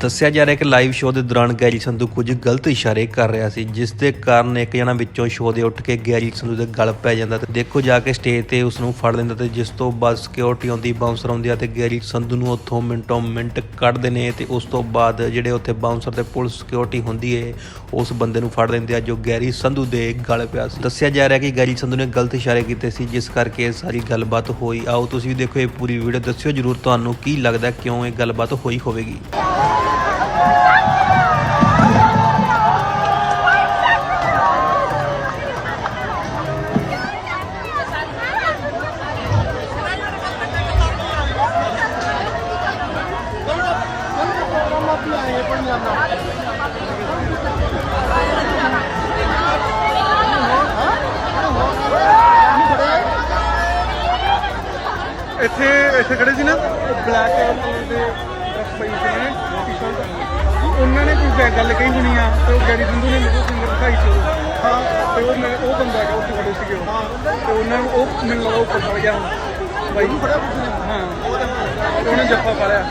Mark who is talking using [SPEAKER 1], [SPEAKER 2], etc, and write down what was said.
[SPEAKER 1] ਦੱਸਿਆ ਜਾ ਰਿਹਾ ਕਿ ਲਾਈਵ ਸ਼ੋਅ ਦੇ ਦੌਰਾਨ ਗੈਰੀ ਸੰਧੂ ਕੁਝ ਗਲਤ ਇਸ਼ਾਰੇ ਕਰ ਰਿਹਾ ਸੀ, ਜਿਸ ਦੇ ਕਾਰਨ ਇੱਕ ਜਣਾ ਵਿੱਚੋਂ ਸ਼ੋਅ ਦੇ ਉੱਠ ਕੇ ਗੈਰੀ ਸੰਧੂ ਦੇ ਗਲ ਪੈ ਜਾਂਦਾ ਤੇ ਦੇਖੋ ਜਾ ਕੇ ਸਟੇਜ ਤੇ ਉਸ ਨੂੰ ਫੜ ਲੈਂਦਾ ਤੇ ਜਿਸ ਤੋਂ ਬਾਅਦ ਸਿਕਿਉਰਿਟੀ ਆਉਂਦੀ ਬਾਉਂਸਰ ਆਉਂਦੀ ਆ ਤੇ ਗੈਰੀ ਸੰਧੂ ਨੂੰ ਉੱਥੋਂ ਮਿੰਟੋਂ ਮਿੰਟ ਕੱਢਦੇ ਨੇ ਤੇ ਉਸ ਤੋਂ ਬਾਅਦ ਜਿਹੜੇ ਉੱਥੇ ਬਾਉਂਸਰ ਤੇ ਪੁਲਿਸ ਸਿਕਿਉਰਿਟੀ ਹੁੰਦੀ ਏ, ਉਸ ਬੰਦੇ ਨੂੰ ਫੜ ਲੈਂਦੇ ਆ ਜੋ ਗੈਰੀ ਸੰਧੂ ਦੇ ਗਲ ਪਿਆ ਸੀ। ਦੱਸਿਆ ਜਾ ਰਿਹਾ ਕਿ ਗੈਰੀ ਸੰਧੂ ਨੇ ਗਲਤ ਇਸ਼ਾਰੇ ਕੀਤੇ ਸੀ, ਜਿਸ ਕਰਕੇ ਇਹ ਸਾਰੀ ਗੱਲਬਾਤ ਹੋਈ। ਆਓ ਤੁਸੀਂ ਵੀ ਦੇਖੋ ਇਹ ਪੂਰੀ ਵੀਡੀਓ ਦੱਸਿਓ ਜਰੂਰ ਤੁਹਾਨੂੰ ਕੀ ਲੱਗਦਾ ਕਿਉਂ ਇਹ ਗੱਲਬਾਤ ਹੋਈ ਹੋਵੇਗੀ।
[SPEAKER 2] ਇੱਥੇ ਇੱਥੇ ਖੜੇ ਸੀ ਨਾ? ਬਲੈਕ ਕਲਰ ਦੇ ਡਰੈਸ ਪਾਈ ਸੀ ਨੇ ਟੀ-ਸ਼ਰਟ ਉਹਨਾਂ ਨੇ ਕੋਈ ਗੱਲ- ਕਹੀ ਹੋਣੀ ਆ ਤੇ ਉਹ ਗੈਰੀ ਸੰਧੂ ਨੇ ਮੈਨੂੰ ਸਿੰਗਰ ਦਿਖਾਈ ਸੀ। ਹਾਂ ਤੇ ਉਹ ਮੇਰੇ ਉਹ ਬੰਦਾ ਹੈਗਾ ਉੱਥੇ ਖੜੇ ਸੀਗੇ ਉਹ। ਤੇ ਉਹਨਾਂ ਨੂੰ ਉਹ ਮੈਨੂੰ ਲੱਗਾ ਉੱਪਰ ਚੜ ਗਿਆ ਹੁਣ। ਬਾਈ। ਨੂੰ ਫੜਿਆ ਪੁੱਛ ਹਾਂ। ਉਹਨੇ ਜੱਫਾ ਪਾਲਿਆ